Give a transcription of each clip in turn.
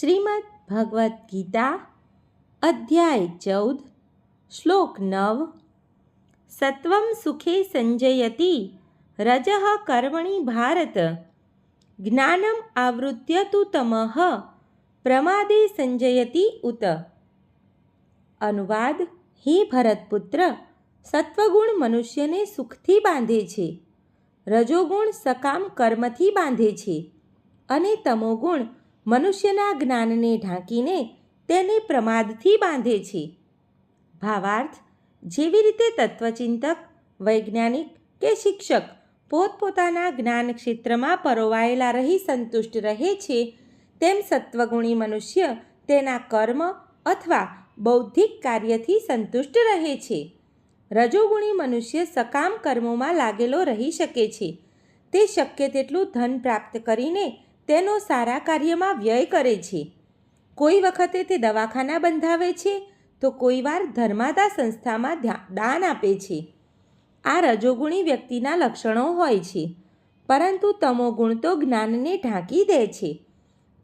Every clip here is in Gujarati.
શ્રીમદ ભગવદ્ ગીતા, અધ્યાય ચૌદ, શ્લોક નવ, સત્વમ સુખે સંજયતિ, રજ કર્મણી ભારત, જ્ઞાનમ આવૃત્ય તુ તમઃ, પ્રમાદે સંજયતિ ઉત. અનુવાદ, હે ભરતપુત્ર, સત્વગુણ મનુષ્યને સુખથી બાંધે છે, રજોગુણ સકામ કર્મથી બાંધે છે, અને તમોગુણ મનુષ્યના જ્ઞાનને ઢાંકીને તેને પ્રમાદથી બાંધે છે. ભાવાર્થ, જેવી રીતે તત્વચિંતક, વૈજ્ઞાનિક કે શિક્ષક પોતપોતાના જ્ઞાન ક્ષેત્રમાં પરોવાયેલા રહી સંતુષ્ટ રહે છે, તેમ સત્વગુણી મનુષ્ય તેના કર્મ અથવા બૌદ્ધિક કાર્યથી સંતુષ્ટ રહે છે. રજોગુણી મનુષ્ય સકામ કર્મોમાં લાગેલો રહી શકે છે. તે શક્ય તેટલું ધન પ્રાપ્ત કરીને તેનો સારા કાર્યમાં વ્યય કરે છે. કોઈ વખતે તે દવાખાના બંધાવે છે, તો કોઈવાર ધર્માદા સંસ્થામાં દાન આપે છે. આ રજોગુણી વ્યક્તિના લક્ષણો હોય છે. પરંતુ તમોગુણ તો જ્ઞાનને ઢાંકી દે છે.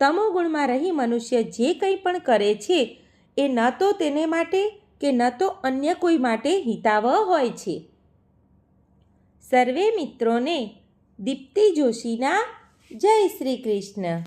તમોગુણમાં રહી મનુષ્ય જે કંઈ પણ કરે છે, એ ન તો તેને માટે કે ન તો અન્ય કોઈ માટે હિતાવહ હોય છે. સર્વે મિત્રોને દીપ્તિ જોશીના જય શ્રી કૃષ્ણ.